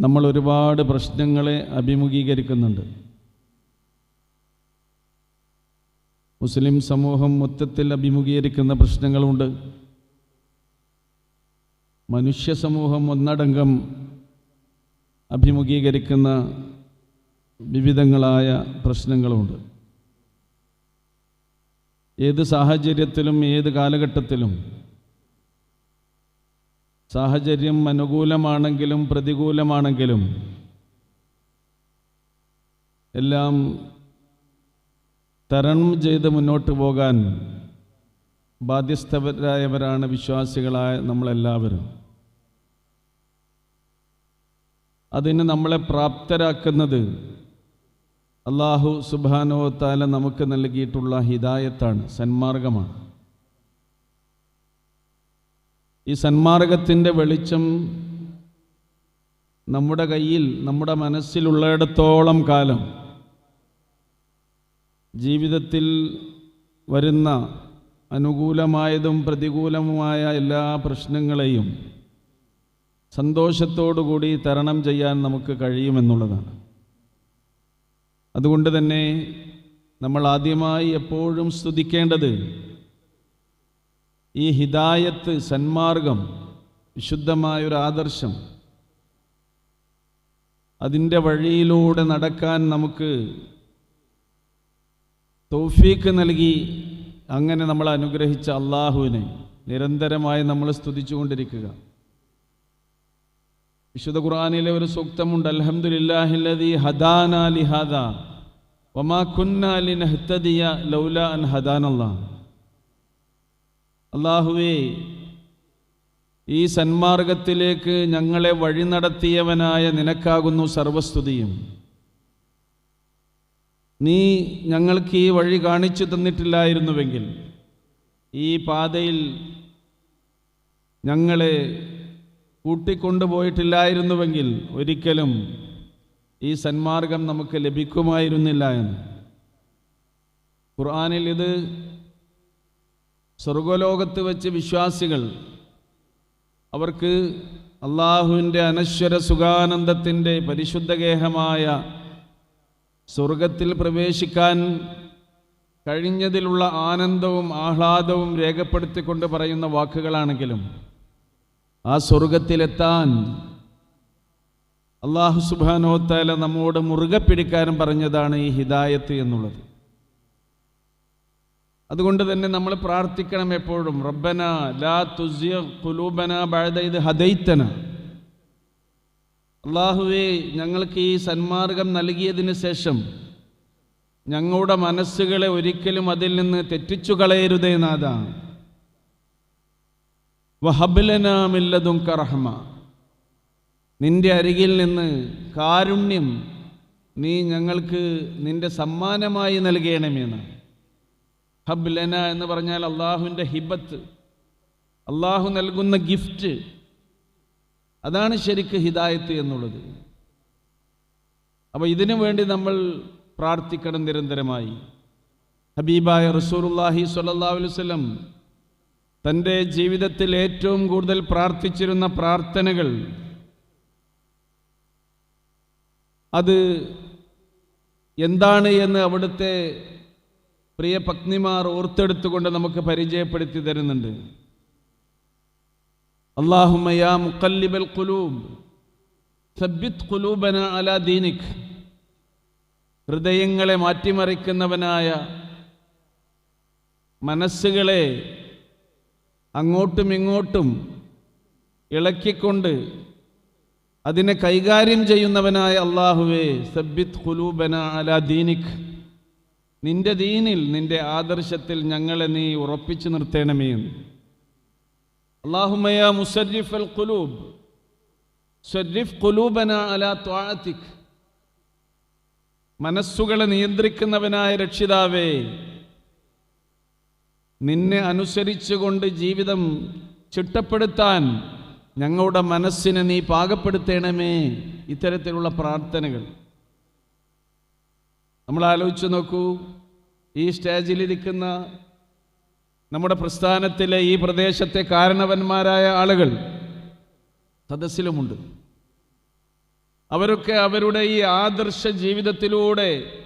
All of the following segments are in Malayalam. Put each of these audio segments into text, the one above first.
നമ്മൾ ഒരുപാട് പ്രശ്നങ്ങളെ അഭിമുഖീകരിക്കുന്നുണ്ട്. മുസ്ലിം സമൂഹം മൊത്തത്തിൽ അഭിമുഖീകരിക്കുന്ന പ്രശ്നങ്ങളുണ്ട്. മനുഷ്യ സമൂഹം ഒന്നടങ്കം അഭിമുഖീകരിക്കുന്ന വിവിധങ്ങളായ പ്രശ്നങ്ങളുണ്ട്. ഏത് സാഹചര്യത്തിലും ഏത് കാലഘട്ടത്തിലും സാഹചര്യം അനുകൂലമാണെങ്കിലും പ്രതികൂലമാണെങ്കിലും എല്ലാം തരണം ചെയ്ത് മുന്നോട്ട് പോകാൻ ബാധ്യസ്ഥരായവരാണ് വിശ്വാസികളായ നമ്മളെല്ലാവരും. അതിന് നമ്മളെ പ്രാപ്തരാക്കുന്നത് അള്ളാഹു സുബാനോ താല നമുക്ക് നൽകിയിട്ടുള്ള ഹിദായത്താണ് സന്മാർഗമാണ്. ഈ സന്മാർഗത്തിന്റെ വെളിച്ചം നമ്മുടെ കയ്യിൽ നമ്മുടെ മനസ്സിലുള്ളിടത്തോളം കാലം ജീവിതത്തിൽ വരുന്ന അനുകൂലമായതും പ്രതികൂലവുമായ എല്ലാ പ്രശ്നങ്ങളെയും സന്തോഷത്തോടുകൂടി തരണം ചെയ്യാൻ നമുക്ക് കഴിയുമെന്നുള്ളതാണ്. അതുകൊണ്ട് തന്നെ നമ്മൾ ആദ്യമായി എപ്പോഴും സ്തുതിക്കേണ്ടത് ഈ ഹിദായത്ത് സന്മാർഗം വിശുദ്ധമായൊരു ആദർശം. അതിന്റെ വഴിയിലൂടെ നടക്കാൻ നമുക്ക് തൗഫീക്ക് നൽകി അങ്ങനെ നമ്മൾ അനുഗ്രഹിച്ച അള്ളാഹുവിനെ നിരന്തരമായി നമ്മൾ സ്തുതിച്ചുകൊണ്ടിരിക്കുക. വിശുദ്ധ ഖുർആാനിലെ ഒരു സൂക്തമുണ്ട് അലഹമുല്ലാഹില്ലതി ഹദാന ലിഹാദ വമാ കുന്നാലിൻ ഹത്തദിയ ലൗല അൻ ഹദാനല്ലാഹ്. അള്ളാഹുവേ ഈ സന്മാർഗത്തിലേക്ക് ഞങ്ങളെ വഴി നടത്തിയവനായ നിനക്കാകുന്നു സർവസ്തുതിയും. നീ ഞങ്ങൾക്ക് ഈ വഴി കാണിച്ചു തന്നിട്ടില്ലായിരുന്നുവെങ്കിൽ ഈ പാതയിൽ ഞങ്ങളെ കൂട്ടിക്കൊണ്ടുപോയിട്ടില്ലായിരുന്നുവെങ്കിൽ ഒരിക്കലും ഈ സന്മാർഗം നമുക്ക് ലഭിക്കുമായിരുന്നില്ല എന്ന്. ഖുർആാനിൽ ഇത് സ്വർഗലോകത്ത് വെച്ച് വിശ്വാസികൾ അവർക്ക് അള്ളാഹുവിന്റെ അനശ്വര സുഖാനന്ദത്തിന്റെ പരിശുദ്ധഗേഹമായ സ്വർഗത്തിൽ പ്രവേശിക്കാൻ കഴിഞ്ഞതിലുള്ള ആനന്ദവും ആഹ്ലാദവും രേഖപ്പെടുത്തിക്കൊണ്ട് പറയുന്ന വാക്കുകളാണെങ്കിലും ആ സ്വർഗത്തിലെത്താൻ അള്ളാഹു സുബാനോത്താല നമ്മോട് മുറുകെ പിടിക്കാനും പറഞ്ഞതാണ് ഈ ഹിദായത്ത് എന്നുള്ളത്. അതുകൊണ്ട് തന്നെ നമ്മൾ പ്രാർത്ഥിക്കണം എപ്പോഴും. റബ്ബന ലാ തുസിയ കുലൂബന ബഴദൈദ് ഹദൈത്തന. അള്ളാഹുവേ ഞങ്ങൾക്ക് ഈ സന്മാർഗം നൽകിയതിന് ശേഷം ഞങ്ങളുടെ മനസ്സുകളെ ഒരിക്കലും അതിൽ നിന്ന് തെറ്റിച്ചു കളയരുതേ നാഥ. വഹബിലനാമില്ലതും കറഹമ നിന്റെ അരികിൽ നിന്ന് കാരുണ്യം നീ ഞങ്ങൾക്ക് നിന്റെ സമ്മാനമായി നൽകണമേന്ന്. ഹബ്ലന എന്ന് പറഞ്ഞാൽ അള്ളാഹുവിന്റെ ഹിബത്ത്. അള്ളാഹു നൽകുന്ന ഗിഫ്റ്റ്. അതാണ് ശരിക്ക് ഹിദായത്ത് എന്നുള്ളത്. അപ്പോൾ ഇതിനു വേണ്ടി നമ്മൾ പ്രാർത്ഥിക്കണം നിരന്തരമായി. ഹബീബായ റസൂറുല്ലാഹി സ്വല്ലല്ലാഹു അലൈഹി വസല്ലം തന്റെ ജീവിതത്തിൽ ഏറ്റവും കൂടുതൽ പ്രാർത്ഥിച്ചിരുന്ന പ്രാർത്ഥനകൾ അത് എന്താണ് എന്ന് അവിടുത്തെ പ്രിയ പത്നിമാർ ഓർത്തെടുത്തുകൊണ്ട് നമുക്ക് പരിചയപ്പെടുത്തി തരുന്നുണ്ട്. അള്ളാഹുമയാ കുലൂബന ഹൃദയങ്ങളെ മാറ്റിമറിക്കുന്നവനായ മനസ്സുകളെ അങ്ങോട്ടും ഇങ്ങോട്ടും ഇളക്കിക്കൊണ്ട് അതിനെ കൈകാര്യം ചെയ്യുന്നവനായ അള്ളാഹുവേ സബ്ബിത് ഖുലൂബന അല ദീനിക്. നിന്റെ ദീനിൽ നിന്റെ ആദർശത്തിൽ ഞങ്ങളെ നീ ഉറപ്പിച്ചു നിർത്തേണമേ മനസ്സുകളെ നിയന്ത്രിക്കുന്നവനായ രക്ഷിതാവേ നിന്നെ അനുസരിച്ചുകൊണ്ട് ജീവിതം ചിട്ടപ്പെടുത്താൻ ഞങ്ങളുടെ മനസ്സിനെ നീ പാകപ്പെടുത്തേണമേ ഇത്തരത്തിലുള്ള പ്രാർത്ഥനകൾ. നമ്മൾ ആലോചിച്ച് നോക്കൂ ഈ സ്റ്റേജിലിരിക്കുന്ന നമ്മുടെ പ്രസ്ഥാനത്തിലെ ഈ പ്രദേശത്തെ കാരണവന്മാരായ ആളുകൾ സദസ്സിലുമുണ്ട്. അവരൊക്കെ അവരുടെ ഈ ആദർശ ജീവിതത്തിലൂടെ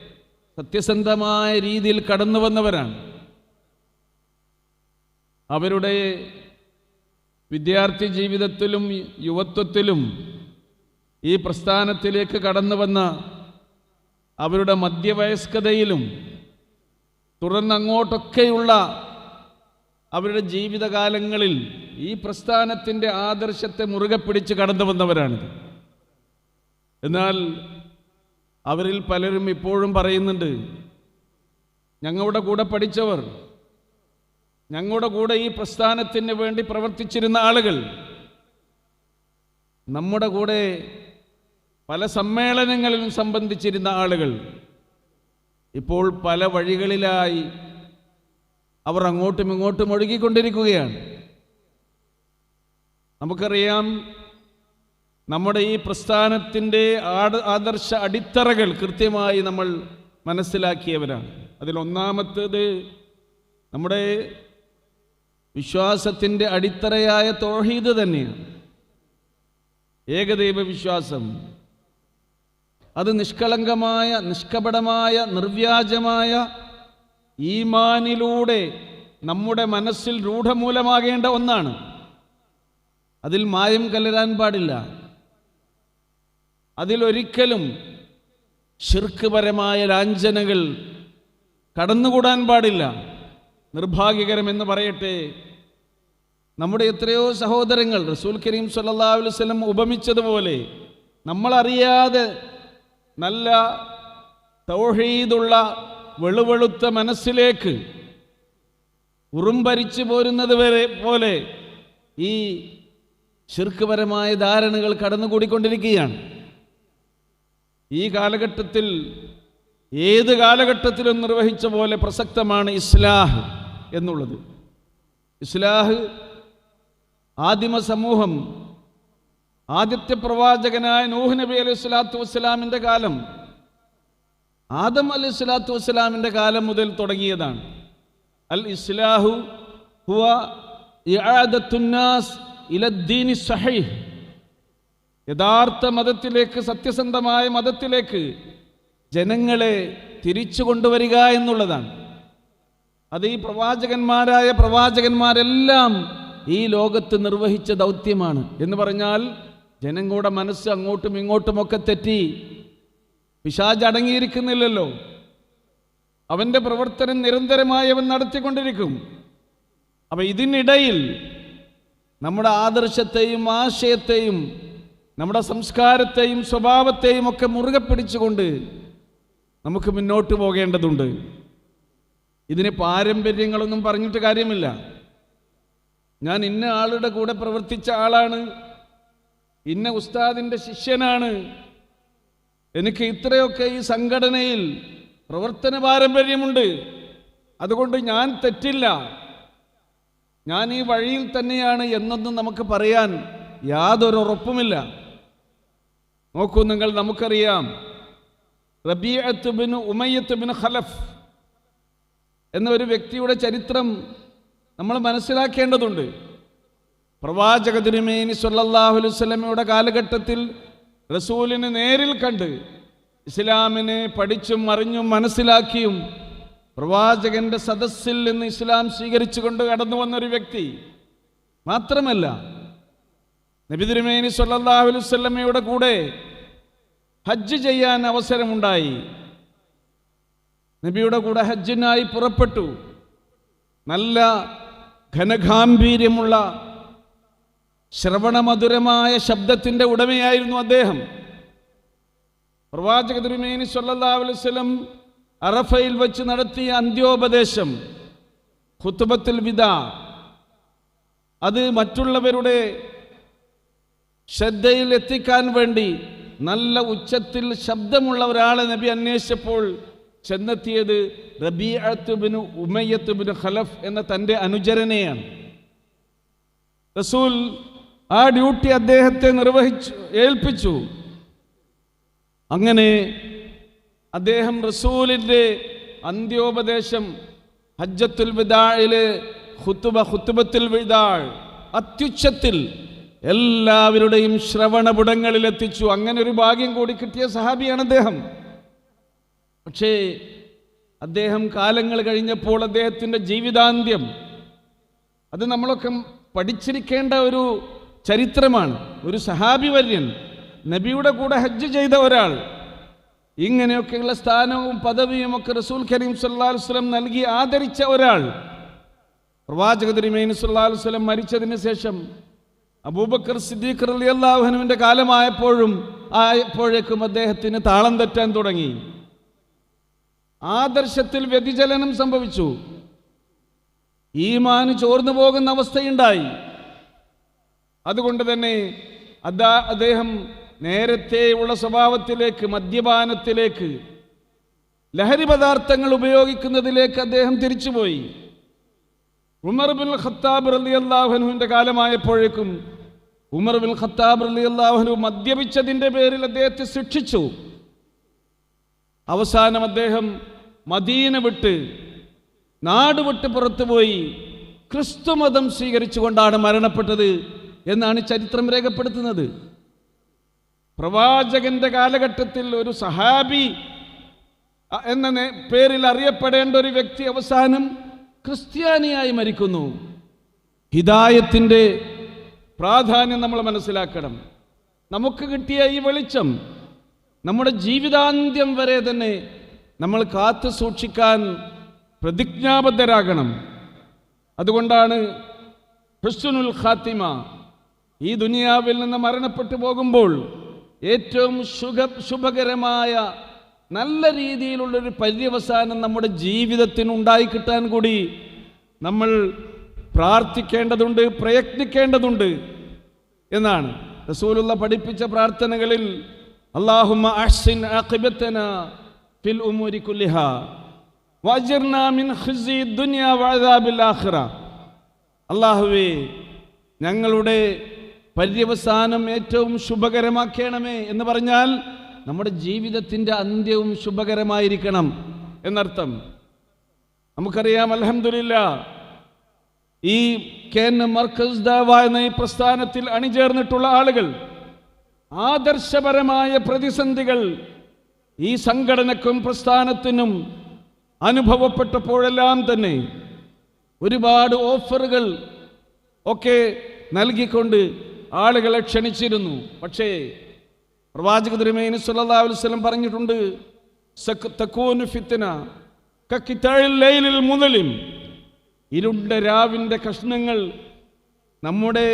സത്യസന്ധമായ രീതിയിൽ കടന്നു വന്നവരാണ്. അവരുടെ വിദ്യാർത്ഥി ജീവിതത്തിലും യുവത്വത്തിലും ഈ പ്രസ്ഥാനത്തിലേക്ക് കടന്നു വന്ന അവരുടെ മധ്യവയസ്കതയിലും തുടർന്നങ്ങോട്ടൊക്കെയുള്ള അവരുടെ ജീവിതകാലങ്ങളിൽ ഈ പ്രസ്ഥാനത്തിന്റെ ആദർശത്തെ മുറുകെ പിടിച്ച് കടന്നു വന്നവരാണിത്. എന്നാൽ അവരിൽ പലരും ഇപ്പോഴും പറയുന്നുണ്ട് ഞങ്ങളുടെ കൂടെ പഠിച്ചവർ ഞങ്ങളുടെ കൂടെ ഈ പ്രസ്ഥാനത്തിന് വേണ്ടി പ്രവർത്തിച്ചിരുന്ന ആളുകൾ നമ്മുടെ കൂടെ പല സമ്മേളനങ്ങളിലും സംബന്ധിച്ചിരുന്ന ആളുകൾ ഇപ്പോൾ പല വഴികളിലായി അവർ അങ്ങോട്ടും ഇങ്ങോട്ടും ഒഴുകിക്കൊണ്ടിരിക്കുകയാണ്. നമുക്കറിയാം നമ്മുടെ ഈ പ്രസ്ഥാനത്തിന്റെ ആദർശ അടിത്തറകൾ കൃത്യമായി നമ്മൾ മനസ്സിലാക്കിയവരാണ്. അതിലൊന്നാമത്തേത് നമ്മുടെ വിശ്വാസത്തിന്റെ അടിത്തറയായ തോഹീദ് തന്നെയാണ്. ഏകദൈവ വിശ്വാസം അത് നിഷ്കളങ്കമായ നിഷ്കപടമായ നിർവ്യാജമായ ഈമാനിലൂടെ നമ്മുടെ മനസ്സിൽ രൂഢമൂലമാകേണ്ട ഒന്നാണ്. അതിൽ മായം കലരാൻ പാടില്ല. അതിലൊരിക്കലും ശിർക്കുപരമായ ലാഞ്ചനകൾ കടന്നുകൂടാൻ പാടില്ല. നിർഭാഗ്യകരമെന്ന് പറയട്ടെ. നമ്മുടെ എത്രയോ സഹോദരങ്ങൾ റസൂൽ കരീം സല്ലാ അലുവല്ലം ഉപമിച്ചതുപോലെ നമ്മളറിയാതെ നല്ല തൗഹീദുള്ള വെളുവെളുത്ത മനസ്സിലേക്ക് ഉറുമ്പരിച്ചു പോരുന്നത് വരെ പോലെ ഈ ശിർക്കുപരമായ ധാരണകൾ കടന്നുകൂടിക്കൊണ്ടിരിക്കുകയാണ്. ഈ കാലഘട്ടത്തിൽ ഏത് കാലഘട്ടത്തിലും നിർവഹിച്ച പോലെ പ്രസക്തമാണ് ഇസ്ലാഹ് എന്നുള്ളത്. ഇസ്ലാഹ് ആദിമ സമൂഹം ആദ്യത്തെ പ്രവാചകനായ നൂഹ് നബി അലൈഹി സ്വലാത്തു വസ്സലാമിന്റെ കാലം. ആദം അലൈഹി സ്വലാത്തു വസ്സലാമിന്റെ കാലം മുതൽ തുടങ്ങിയതാണ്. അൽ ഇസ്ലാഹു ഹുവ ഇആദത്തുന്നാസ് ഇലദ്ദീനി സഹീഹ്. യഥാർത്ഥ മതത്തിലേക്ക് സത്യസന്ധമായ മതത്തിലേക്ക് ജനങ്ങളെ തിരിച്ചു കൊണ്ടുവരിക എന്നുള്ളതാണ്. അത് ഈ പ്രവാചകന്മാരായ പ്രവാചകന്മാരെല്ലാം ഈ ലോകത്ത് നിർവഹിച്ച ദൗത്യമാണ് എന്ന് പറഞ്ഞാൽ ജനങ്ങളുടെ മനസ്സ് അങ്ങോട്ടും ഇങ്ങോട്ടുമൊക്കെ തെറ്റി. പിശാജ് അടങ്ങിയിരിക്കുന്നില്ലല്ലോ. അവന്റെ പ്രവർത്തനം നിരന്തരമായി അവൻ നടത്തിക്കൊണ്ടിരിക്കും. അപ്പം ഇതിനിടയിൽ നമ്മുടെ ആദർശത്തെയും ആശയത്തെയും നമ്മുടെ സംസ്കാരത്തെയും സ്വഭാവത്തെയും ഒക്കെ മുറുകെ പിടിച്ചുകൊണ്ട് നമുക്ക് മുന്നോട്ട് പോകേണ്ടതുണ്ട്. ഇതിന് പാരമ്പര്യങ്ങളൊന്നും പറഞ്ഞിട്ട് കാര്യമില്ല. ഞാൻ ഇന്ന ആളുടെ കൂടെ പ്രവർത്തിച്ച ആളാണ്. ഇന്ന ഉസ്താദിന്റെ ശിഷ്യനാണ്. എനിക്ക് ഇത്രയൊക്കെ ഈ സംഘടനയിൽ പ്രവർത്തന പാരമ്പര്യമുണ്ട്. അതുകൊണ്ട് ഞാൻ തെറ്റില്ല. ഞാൻ ഈ വഴിയിൽ തന്നെയാണ് എന്നൊന്നും നമുക്ക് പറയാൻ യാതൊരു ഉറപ്പുമില്ല. നോക്കൂ നിങ്ങൾ നമുക്കറിയാം. Rabiah bin Umayyah bin Khalaf എന്ന ഒരു വ്യക്തിയുടെ ചരിത്രം നമ്മൾ മനസ്സിലാക്കേണ്ടതുണ്ട്. പ്രവാചക തിരുമേനി സല്ലല്ലാഹു അലൈഹി വസല്ലമയുടെ കാലഘട്ടത്തിൽ റസൂലിനെ നേരിൽ കണ്ട് ഇസ്ലാമിനെ പഠിച്ചും അറിഞ്ഞും മനസ്സിലാക്കിയും പ്രവാചകന്റെ സദസ്സിൽ നിന്ന് ഇസ്ലാം സ്വീകരിച്ചുകൊണ്ട് കടന്നു വന്നൊരു വ്യക്തി മാത്രമല്ല നബി തിരുമേനി സല്ലല്ലാഹു അലൈഹി വസല്ലമയുടെ കൂടെ ഹജ്ജ് ചെയ്യാൻ അവസരമുണ്ടായി. നബിയുടെ കൂടെ ഹജ്ജിനായി പുറപ്പെട്ടു. നല്ല ഘനഗാംഭീര്യമുള്ള ശ്രവണമധുരമായ ശബ്ദത്തിന്റെ ഉടമയായിരുന്നു അദ്ദേഹം. പ്രവാചക തിരുമേനി വസല്ലം അറഫയിൽ വെച്ച് നടത്തിയ അന്ത്യോപദേശം ഖുത്തുബത്തുൽ വിദ. അത് മറ്റുള്ളവരുടെ ശ്രദ്ധയിൽ എത്തിക്കാൻ വേണ്ടി നല്ല ഉച്ചത്തിൽ ശബ്ദമുള്ള ഒരാളെ നബി അന്വേഷിച്ചപ്പോൾ ചെന്നെത്തിയത് റബിഅത്തുബിന് ഉമയ്യത്തുബിന് ഖലഫ് എന്ന തന്റെ അനുചരനെയാണ്. റസൂൽ ആ ഡ്യൂട്ടി അദ്ദേഹത്തെ നിർവഹിച്ചു ഏൽപ്പിച്ചു. അങ്ങനെ അദ്ദേഹം റസൂലിന്റെ അന്ത്യോപദേശം ഹജ്ജത്തുൽ വിദാഴിലെ ഹുത്തുബ ഹുത്തുബത്തുൽ വിദാൾ അത്യുച്ചത്തിൽ എല്ലാവരുടെയും ശ്രവണപുടങ്ങളിൽ എത്തിച്ചു അങ്ങനെ ഒരു ഭാഗ്യം കൂടി കിട്ടിയ സഹാബിയാണ് അദ്ദേഹം. പക്ഷേ അദ്ദേഹം കാലങ്ങൾ കഴിഞ്ഞപ്പോൾ അദ്ദേഹത്തിന്റെ ജീവിതാന്ത്യം അത് നമ്മളൊക്കെ പഠിച്ചിരിക്കേണ്ട ഒരു ചരിത്രമാണ്. ഒരു സഹാബി വര്യൻ നബിയുടെ കൂടെ ഹജ്ജ് ചെയ്ത ഒരാൾ ഇങ്ങനെയൊക്കെയുള്ള സ്ഥാനവും പദവിയും ഒക്കെ റസൂൽ കരീം വസല്ലം നൽകി ആദരിച്ച ഒരാൾ. പ്രവാചക തിരുമേനി വസല്ലം മരിച്ചതിന് ശേഷം അബൂബക്കർ സിദ്ദീഖ് അലി അള്ളാഹുനുവിന്റെ കാലമായപ്പോഴും ആയപ്പോഴേക്കും അദ്ദേഹത്തിന് താളം തെറ്റാൻ തുടങ്ങി. ആദർശത്തിൽ വ്യതിചലനം സംഭവിച്ചു. ഈമാന് ചോർന്നു പോകുന്ന അവസ്ഥയുണ്ടായി. അതുകൊണ്ട് തന്നെ അതാ അദ്ദേഹം നേരത്തെയുള്ള സ്വഭാവത്തിലേക്ക് മദ്യപാനത്തിലേക്ക് ലഹരി പദാർത്ഥങ്ങൾ ഉപയോഗിക്കുന്നതിലേക്ക് അദ്ദേഹം തിരിച്ചുപോയി. ഉമർ ബിൻ ഖത്താബ് റലി അള്ളാഹുനുവിന്റെ കാലമായപ്പോഴേക്കും ഉമർ ബിൻ ഖത്താബ് റലി അള്ളാഹുനു മദ്യപിച്ചതിന്റെ പേരിൽ അദ്ദേഹത്തെ ശിക്ഷിച്ചു. അവസാനം അദ്ദേഹം മദീന വിട്ട് നാട് വിട്ട് പുറത്തുപോയി. ക്രിസ്തുമതം സ്വീകരിച്ചുകൊണ്ടാണ് മരണപ്പെട്ടത്. എന്നാണ് ചരിത്രം രേഖപ്പെടുത്തുന്നത്. പ്രവാചകന്റെ കാലഘട്ടത്തിൽ ഒരു സഹാബി എന്ന പേരിൽ അറിയപ്പെടേണ്ട ഒരു വ്യക്തി അവസാനം ക്രിസ്ത്യാനിയായി മരിക്കുന്നു. ഹിദായത്തിന്റെ പ്രാധാന്യം നമ്മൾ മനസ്സിലാക്കണം. നമുക്ക് കിട്ടിയ ഈ വെളിച്ചം നമ്മുടെ ജീവിതാന്ത്യം വരെ തന്നെ നമ്മൾ കാത്തു സൂക്ഷിക്കാൻ പ്രതിജ്ഞാബദ്ധരാകണം. അതുകൊണ്ടാണ് ഹുസ്സുനുൽ ഖാത്തിമ ഈ ദുനിയാവിൽ നിന്ന് മരണപ്പെട്ടു പോകുമ്പോൾ ഏറ്റവും ശുഭ ശുഭകരമായ നല്ല രീതിയിലുള്ളൊരു പര്യവസാനം നമ്മുടെ ജീവിതത്തിന് ഉണ്ടായി കിട്ടാൻ കൂടി നമ്മൾ പ്രാർത്ഥിക്കേണ്ടതുണ്ട് പ്രയത്നിക്കേണ്ടതുണ്ട് എന്നാണ്. റസൂലുള്ള പഠിപ്പിച്ച പ്രാർത്ഥനകളിൽ അള്ളാഹുമ്മ അഹ്സിൻ ഫിൽ ഉമൂരി മിൻ ഖിസി വഅദാബിൽ ആഖിറ. അള്ളാഹുവേ ഞങ്ങളുടെ പര്യവസാനം ഏറ്റവും ശുഭകരമാക്കണമേ എന്ന് പറഞ്ഞാൽ നമ്മുടെ ജീവിതത്തിന്റെ അന്ത്യവും ശുഭകരമായിരിക്കണം എന്നർത്ഥം. നമുക്കറിയാം അലഹമില്ല ഈ കേൻ മർക്കസ് ദാവ എന്ന ഈ പ്രസ്ഥാനത്തിൽ അണിചേർന്നിട്ടുള്ള ആളുകൾ ആദർശപരമായ പ്രതിസന്ധികൾ ഈ സംഘടനക്കും പ്രസ്ഥാനത്തിനും അനുഭവപ്പെട്ടപ്പോഴെല്ലാം തന്നെ ഒരുപാട് ഓഫറുകൾ ഒക്കെ നൽകിക്കൊണ്ട് ആളുകളെ ക്ഷണിച്ചിരുന്നു. പക്ഷേ പ്രവാചക തിരുമേനി സല്ലല്ലാഹു അലൈഹി വസല്ലം പറഞ്ഞിട്ടുണ്ട് കക്കിത്തഴിൽ ലൈലിൽ മുതലും. ഇരുണ്ട രാവിന്റെ കഷ്ണങ്ങൾ നമ്മുടെ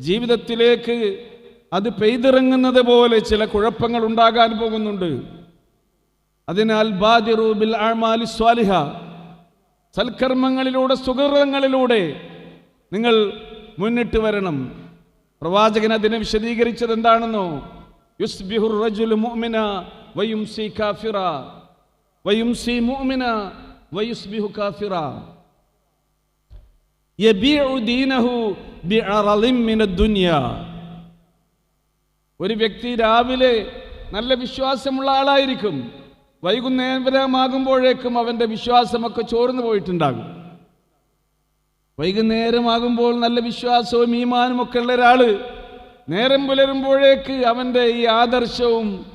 ജീവിതത്തിലേക്ക് അത് പെയ്തിറങ്ങുന്നത് പോലെ ചില കുഴപ്പങ്ങൾ ഉണ്ടാകാൻ പോകുന്നുണ്ട്. അതിനാൽ ബാദിറൂബിൽ ആമാലി സ്വാലിഹ സൽക്കർമ്മങ്ങളിലൂടെ സുഹൃതങ്ങളിലൂടെ നിങ്ങൾ മുന്നിട്ട് വരണം. പ്രവാചകൻ അതിനെ വിശദീകരിച്ചത് എന്താണെന്നോ? യുസ്ബിഹുർ മുഅ്മിന കാഫിറ. മുഅ്മിന വയുസ്ബിഹു കാഫിറ. മിനദ് ഒരു വ്യക്തി രാവിലെ നല്ല വിശ്വാസമുള്ള ആളായിരിക്കും. വൈകുന്നേരമാകുമ്പോഴേക്കും അവന്റെ വിശ്വാസമൊക്കെ ചോർന്നു പോയിട്ടുണ്ടാകും. വൈകുന്നേരമാകുമ്പോൾ നല്ല വിശ്വാസവും ഈമാനും ഒക്കെ ഉള്ള ഒരാൾ നേരം പുലരുമ്പോഴേക്ക് അവന്റെ ഈ ആദർശവും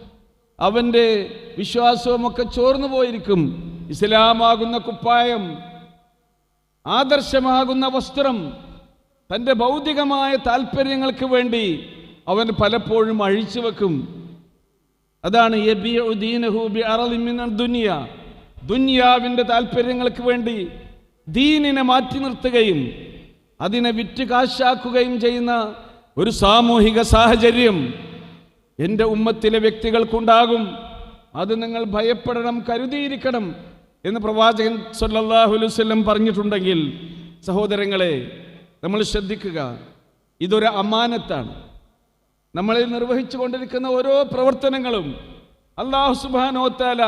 അവന്റെ വിശ്വാസവും ഒക്കെ ചോർന്നു പോയിരിക്കും. ഇസ്ലാമാകുന്ന കുപ്പായം ആദർശമാകുന്ന വസ്ത്രം തന്റെ ഭൗതികമായ താല്പര്യങ്ങൾക്ക് വേണ്ടി അവൻ പലപ്പോഴും അഴിച്ചു വെക്കും. അതാണ് ദുനിയ. ദുനിയാവിന്റെ താല്പര്യങ്ങൾക്ക് വേണ്ടി ദീനിനെ മാറ്റി നിർത്തുകയും അതിനെ വിറ്റ് കാശാക്കുകയും ചെയ്യുന്ന ഒരു സാമൂഹിക സാഹചര്യം എന്റെ ഉമ്മത്തിലെ വ്യക്തികൾക്കുണ്ടാകും. അത് നിങ്ങൾ ഭയപ്പെടണം കരുതിയിരിക്കണം എന്ന് പ്രവാചകൻ വസല്ലം പറഞ്ഞിട്ടുണ്ടെങ്കിൽ സഹോദരങ്ങളെ നമ്മൾ ശ്രദ്ധിക്കുക ഇതൊരു അമാനത്താണ്. നമ്മളിൽ നിർവഹിച്ചു കൊണ്ടിരിക്കുന്ന ഓരോ പ്രവർത്തനങ്ങളും അള്ളാഹു സുബാനോത്താല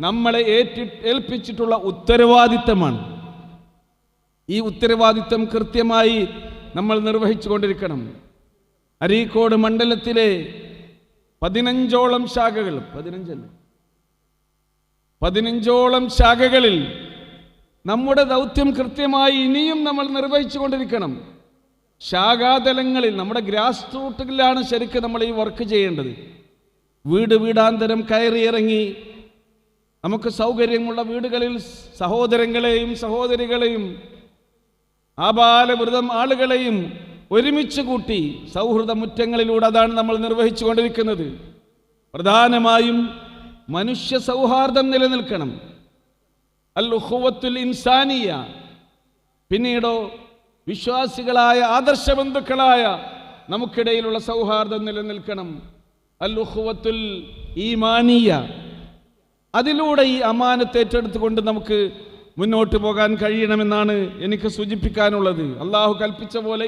നമ്മളെ ഏറ്റി ഏൽപ്പിച്ചിട്ടുള്ള ഉത്തരവാദിത്തമാണ്. ഈ ഉത്തരവാദിത്വം കൃത്യമായി നമ്മൾ നിർവഹിച്ചു കൊണ്ടിരിക്കണം അരീക്കോട് മണ്ഡലത്തിലെ പതിനഞ്ചോളം ശാഖകൾ പതിനഞ്ചല്ല? പതിനഞ്ചോളം ശാഖകളിൽ നമ്മുടെ ദൗത്യം കൃത്യമായി ഇനിയും നമ്മൾ നിർവഹിച്ചു കൊണ്ടിരിക്കണം ശാഖാതലങ്ങളിൽ നമ്മുടെ ഗ്രാസ് റൂട്ടുകളിലാണ് ശരിക്കും നമ്മൾ ഈ വർക്ക് ചെയ്യേണ്ടത്. വീട് വീടാന്തരം കയറിയിറങ്ങി നമുക്ക് സൗകര്യമുള്ള വീടുകളിൽ സഹോദരങ്ങളെയും സഹോദരികളെയും ആബാലവൃതം ആളുകളെയും ഒരുമിച്ച് കൂട്ടി സൗഹൃദ മുറ്റങ്ങളിലൂടെ അതാണ് നമ്മൾ നിർവഹിച്ചു കൊണ്ടിരിക്കുന്നത് പ്രധാനമായും മനുഷ്യ സൗഹാർദ്ദം നിലനിൽക്കണം. അൽ ഉഖുവത്തുൽ ഇൻസാനിയ പിന്നീടോ വിശ്വാസികളായ ആദർശ ബന്ധുക്കളായ നമുക്കിടയിലുള്ള സൗഹാർദ്ദം നിലനിൽക്കണം. അൽ ഉഖുവത്തുൽ ഈമാനിയ അതിലൂടെ ഈ അമാനത്ത് ഏറ്റെടുത്തുകൊണ്ട് നമുക്ക് മുന്നോട്ട് പോകാൻ കഴിയണമെന്നാണ് എനിക്ക് സൂചിപ്പിക്കാനുള്ളത്. അള്ളാഹു കൽപ്പിച്ച പോലെ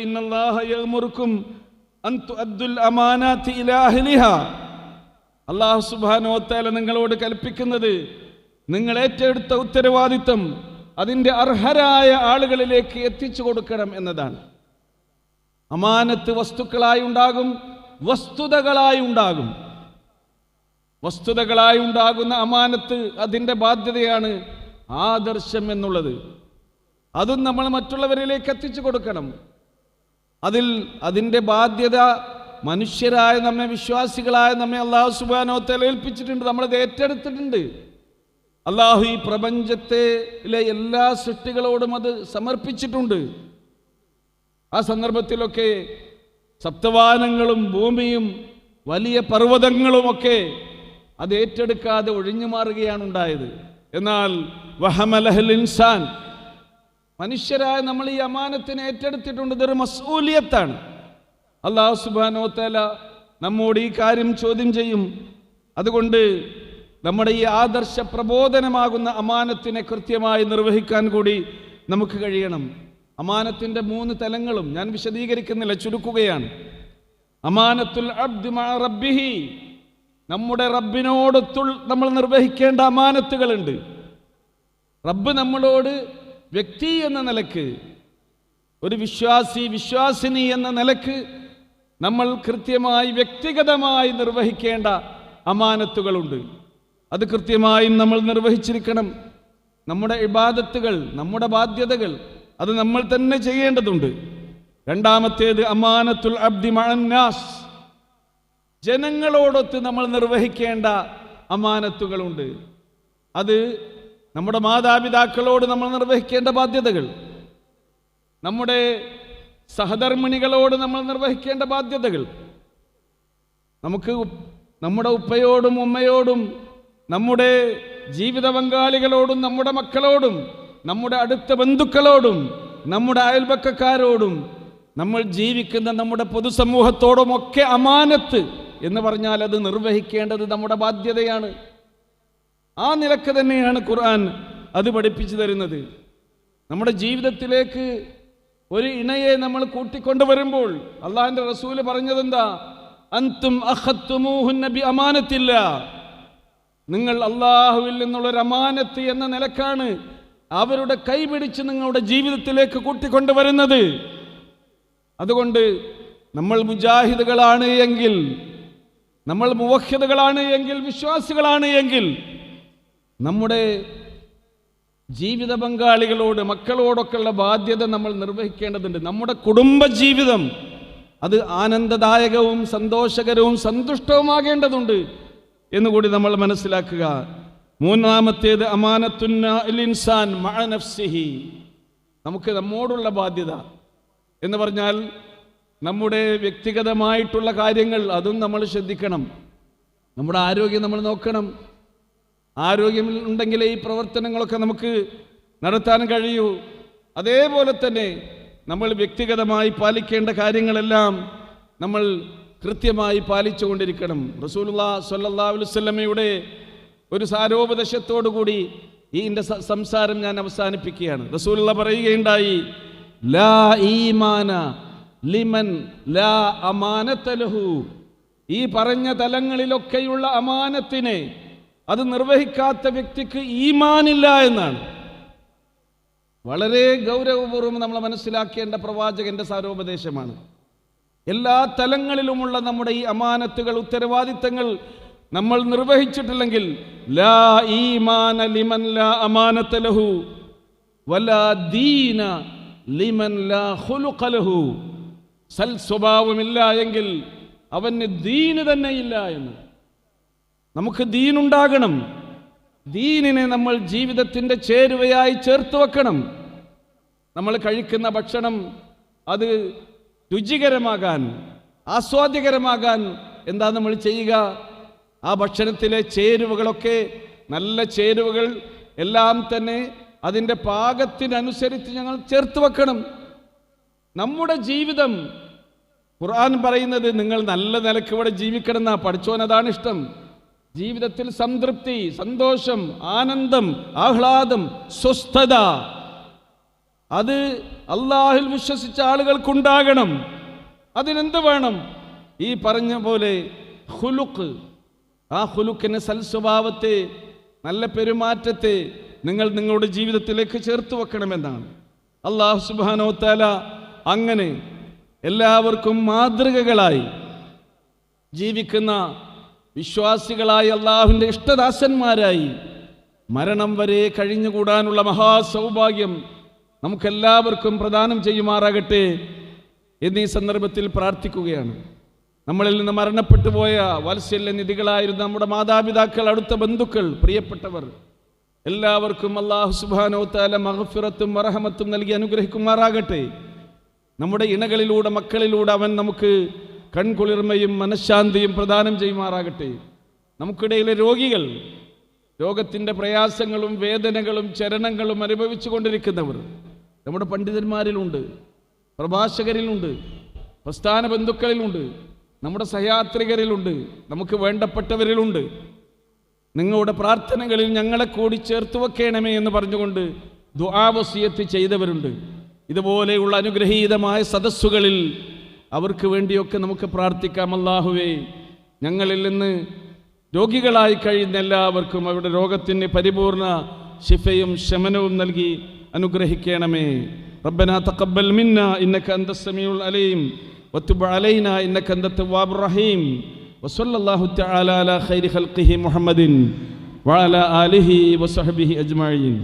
അള്ളാഹു സുബാനോത്താല നിങ്ങളോട് കൽപ്പിക്കുന്നത് നിങ്ങൾ ഏറ്റെടുത്ത ഉത്തരവാദിത്തം അതിന്റെ അർഹരായ ആളുകളിലേക്ക് എത്തിച്ചു കൊടുക്കണം എന്നതാണ്. അമാനത്ത് വസ്തുക്കളായി ഉണ്ടാകും വസ്തുതകളായി ഉണ്ടാകും. വസ്തുതകളായി ഉണ്ടാകുന്ന അമാനത്ത് അതിന്റെ ബാധ്യതയാണ് ആദർശം എന്നുള്ളത് അതും നമ്മൾ മറ്റുള്ളവരിലേക്ക് എത്തിച്ചു കൊടുക്കണം. അതിൽ അതിന്റെ ബാധ്യത മനുഷ്യരായ നമ്മെ വിശ്വാസികളായ നമ്മെ അള്ളാഹു സുബാനോ ഏൽപ്പിച്ചിട്ടുണ്ട്. നമ്മളത് ഏറ്റെടുത്തിട്ടുണ്ട്. അള്ളാഹു ഈ പ്രപഞ്ചത്തിലെ എല്ലാ സൃഷ്ടികളോടും അത് സമർപ്പിച്ചിട്ടുണ്ട്. ആ സന്ദർഭത്തിലൊക്കെ സപ്തവാനങ്ങളും ഭൂമിയും വലിയ പർവതങ്ങളുമൊക്കെ അത് ഏറ്റെടുക്കാതെ ഒഴിഞ്ഞു മാറുകയാണ് ഉണ്ടായത്. എന്നാൽ ഇൻസാൻ മനുഷ്യരായ നമ്മൾ ഈ അമാനത്തിന് ഏറ്റെടുത്തിട്ടുണ്ട് ഇതൊരു മസൂലിയത്താണ് അള്ളാഹു സുബാനോ തല നമ്മോട് ഈ കാര്യം ചോദ്യം ചെയ്യും. അതുകൊണ്ട് നമ്മുടെ ഈ ആദർശ പ്രബോധനമാകുന്ന അമാനത്തിനെ കൃത്യമായി നിർവഹിക്കാൻ കൂടി നമുക്ക് കഴിയണം. അമാനത്തിന്റെ മൂന്ന് തലങ്ങളും ഞാൻ വിശദീകരിക്കുന്നില്ല ചുരുക്കുകയാണ്. അമാനത്തുൽ അബ്ദ് റബ്ബിഹി നമ്മുടെ റബ്ബിനോടൊത്തുൾ നമ്മൾ നിർവഹിക്കേണ്ട അമാനത്തുകളുണ്ട്. റബ്ബ് നമ്മളോട് വ്യക്തി എന്ന നിലയ്ക്ക് ഒരു വിശ്വാസി വിശ്വാസിനി എന്ന നിലയ്ക്ക് നമ്മൾ കൃത്യമായി വ്യക്തിഗതമായി നിർവഹിക്കേണ്ട അമാനത്തുകളുണ്ട്. അത് കൃത്യമായും നമ്മൾ നിർവഹിച്ചിരിക്കണം. നമ്മുടെ ഇബാദത്തുകൾ നമ്മുടെ ബാധ്യതകൾ അത് നമ്മൾ തന്നെ ചെയ്യേണ്ടതുണ്ട്. രണ്ടാമത്തേത് അമാനത്തുൽ അബ്ദി മഅന്നാസ്. ജനങ്ങളോടൊത്ത് നമ്മൾ നിർവഹിക്കേണ്ട അമാനത്തുകളുണ്ട്. അത് നമ്മുടെ മാതാപിതാക്കളോട് നമ്മൾ നിർവഹിക്കേണ്ട ബാധ്യതകൾ. നമ്മുടെ സഹധർമ്മിണികളോട് നമ്മൾ നിർവഹിക്കേണ്ട ബാധ്യതകൾ. നമുക്ക് നമ്മുടെ ഉപ്പയോടും ഉമ്മയോടും നമ്മുടെ ജീവിത പങ്കാളികളോടും നമ്മുടെ മക്കളോടും നമ്മുടെ അടുത്ത ബന്ധുക്കളോടും നമ്മുടെ അയൽപക്കക്കാരോടും നമ്മൾ ജീവിക്കുന്ന നമ്മുടെ പൊതുസമൂഹത്തോടുമൊക്കെ അമാനത്ത് എന്ന് പറഞ്ഞാൽ അത് നിർവഹിക്കേണ്ടത് നമ്മുടെ ബാധ്യതയാണ്. ആ നിലയ്ക്ക് തന്നെയാണ് ഖുർആൻ അത് പഠിപ്പിച്ചു തരുന്നത്. നമ്മുടെ ജീവിതത്തിലേക്ക് ഒരു ഇണയെ നമ്മൾ കൂട്ടിക്കൊണ്ടുവരുമ്പോൾ അള്ളാഹിന്റെ റസൂൽ പറഞ്ഞതെന്താ? അന്തും നബി അമാനത്തില്ല. നിങ്ങൾ അള്ളാഹുവിൽ നിന്നുള്ളൊരു അമാനത്ത് എന്ന നിലക്കാണ് അവരുടെ കൈപിടിച്ച് നിങ്ങളുടെ ജീവിതത്തിലേക്ക് കൂട്ടിക്കൊണ്ടുവരുന്നത് അതുകൊണ്ട് നമ്മൾ മുജാഹിദുകളാണ് എങ്കിൽ നമ്മൾ മുവഹ്യതകളാണ് എങ്കിൽ വിശ്വാസികളാണ് എങ്കിൽ നമ്മുടെ ജീവിത പങ്കാളികളോട് മക്കളോടൊക്കെയുള്ള ബാധ്യത നമ്മൾ നിർവഹിക്കേണ്ടതുണ്ട്. നമ്മുടെ കുടുംബ ജീവിതം അത് ആനന്ദദായകവും സന്തോഷകരവും സന്തുഷ്ടവുമാകേണ്ടതുണ്ട് എന്നുകൂടി നമ്മൾ മനസ്സിലാക്കുക. മൂന്നാമത്തേത് അമാനത്തുൻസാൻ നമുക്ക് നമ്മോടുള്ള ബാധ്യത എന്ന് പറഞ്ഞാൽ നമ്മുടെ വ്യക്തിഗതമായിട്ടുള്ള കാര്യങ്ങൾ അതും നമ്മൾ ശ്രദ്ധിക്കണം. നമ്മുടെ ആരോഗ്യം നമ്മൾ നോക്കണം. ആരോഗ്യം ഉണ്ടെങ്കിലേ ഈ പ്രവർത്തനങ്ങളൊക്കെ നമുക്ക് നടത്താൻ കഴിയൂ. അതേപോലെ തന്നെ നമ്മൾ വ്യക്തിഗതമായി പാലിക്കേണ്ട കാര്യങ്ങളെല്ലാം നമ്മൾ കൃത്യമായി പാലിച്ചുകൊണ്ടിരിക്കണം സ്വല്ലല്ലാഹു അലൈഹി വസല്ലമയുടെ ഒരു സാരോപദേശത്തോടു കൂടി ഈ എന്റെ സംസാരം ഞാൻ അവസാനിപ്പിക്കുകയാണ്. റസൂലുള്ള പറയുകയുണ്ടായി ലാ ഈമാന ലിമൻ ലാ അമാനത്തലഹു ഈ പറഞ്ഞ തലങ്ങളിലൊക്കെയുള്ള അമാനത്തിനെ അത് നിർവഹിക്കാത്ത വ്യക്തിക്ക് ഈമാനില്ല എന്നാണ്. വളരെ ഗൗരവപൂർവം നമ്മൾ മനസ്സിലാക്കേണ്ട പ്രവാചകന്റെ സാരോപദേശമാണ്. എല്ലാ തലങ്ങളിലുമുള്ള നമ്മുടെ ഈ അമാനത്തുകൾ ഉത്തരവാദിത്തങ്ങൾ നമ്മൾ നിർവഹിച്ചിട്ടില്ലെങ്കിൽ ലാ ഈമാന ലിമൻ ലാ അമാനത്ത വലാ ദീന ലിമൻ ലാ ഖുലുഖ ലഹു. സൽ സ്വഭാവമില്ല എങ്കിൽ അവന് ദീന് തന്നെ ഇല്ല എന്ന്. നമുക്ക് ദീനുണ്ടാകണം. ദീനിനെ നമ്മൾ ജീവിതത്തിന്റെ ചേരുവയായി ചേർത്ത് വെക്കണം. നമ്മൾ കഴിക്കുന്ന ഭക്ഷണം അത് രുചികരമാകാൻ ആസ്വാദ്യകരമാകാൻ എന്താ നമ്മൾ ചെയ്യുക? ആ ഭക്ഷണത്തിലെ ചേരുവകളൊക്കെ നല്ല ചേരുവകൾ എല്ലാം തന്നെ അതിന്റെ പാകത്തിനനുസരിച്ച് ഞങ്ങൾ ചേർത്ത് വെക്കണം. നമ്മുടെ ജീവിതം ഖുർആൻ പറയുന്നത് നിങ്ങൾ നല്ല നിലയ്ക്ക് ഇവിടെ ജീവിക്കണം എന്നാ പഠിച്ചോൻ അതാണ് ഇഷ്ടം. ജീവിതത്തിൽ സംതൃപ്തി സന്തോഷം ആനന്ദം ആഹ്ലാദം സ്വസ്ഥത. അത് അള്ളാഹിൽ വിശ്വസിച്ച ആളുകൾക്കുണ്ടാകണം. അതിനെന്ത് വേണം? ഈ പറഞ്ഞ പോലെ ഹുലുക്ക് ആ ഹുലുക്കിന് സൽസ്വഭാവത്തെ നല്ല പെരുമാറ്റത്തെ നിങ്ങൾ നിങ്ങളുടെ ജീവിതത്തിലേക്ക് ചേർത്ത് വെക്കണമെന്നാണ്. അള്ളാഹു സുബാനോ താല അങ്ങനെ എല്ലാവർക്കും മാതൃകകളായി ജീവിക്കുന്ന വിശ്വാസികളായി അള്ളാഹുവിന്റെ ഇഷ്ടദാസന്മാരായി മരണം വരെ കഴിഞ്ഞുകൂടാനുള്ള മഹാസൗഭാഗ്യം നമുക്കെല്ലാവർക്കും പ്രദാനം ചെയ്യുമാറാകട്ടെ എന്നീ സന്ദർഭത്തിൽ പ്രാർത്ഥിക്കുകയാണ്. നമ്മളിൽ നിന്ന് മരണപ്പെട്ടു പോയ വാത്സല്യ നിധികളായിരുന്ന നമ്മുടെ മാതാപിതാക്കൾ അടുത്ത ബന്ധുക്കൾ പ്രിയപ്പെട്ടവർ എല്ലാവർക്കും അള്ളാഹു സുബാനോ താല മഹഫിറത്തും മറഹമത്തും നൽകി അനുഗ്രഹിക്കുമാറാകട്ടെ. നമ്മുടെ ഇണകളിലൂടെ മക്കളിലൂടെ അവൻ നമുക്ക് കൺകുളിർമയും മനഃശാന്തിയും പ്രദാനം ചെയ്യുമാറാകട്ടെ. നമുക്കിടയിലെ രോഗികൾ രോഗത്തിന്റെ പ്രയാസങ്ങളും വേദനകളും ചരണങ്ങളും അനുഭവിച്ചു കൊണ്ടിരിക്കുന്നവർ നമ്മുടെ പണ്ഡിതന്മാരിലുണ്ട് പ്രഭാഷകരിലുണ്ട് പ്രസ്ഥാന ബന്ധുക്കളിലുണ്ട് നമ്മുടെ സഹയാത്രികരിലുണ്ട് നമുക്ക് വേണ്ടപ്പെട്ടവരിലുണ്ട്. നിങ്ങളുടെ പ്രാർത്ഥനകളിൽ ഞങ്ങളെ കൂടി ചേർത്ത് വെക്കണമേ എന്ന് പറഞ്ഞുകൊണ്ട് ദുആവസിയത്ത് ചെയ്തവരുണ്ട്. ഇതുപോലെയുള്ള അനുഗ്രഹീതമായ സദസ്സുകളിൽ അവർക്ക് വേണ്ടിയൊക്കെ നമുക്ക് പ്രാർത്ഥിക്കാം അല്ലാഹുവേ ഞങ്ങളിൽ നിന്ന് രോഗികളായി കഴിയുന്ന എല്ലാവർക്കും അവരുടെ രോഗത്തിന് പരിപൂർണ ശിഫയും ശമനവും നൽകി അനുഗ്രഹിക്കണമേ ربنا تقبل منا إنك أنت السميع العليم وتب علينا إنك أنت التواب الرحيم وصلى الله تعالى على خير خلقه محمد وعلى آله وصحبه أجمعين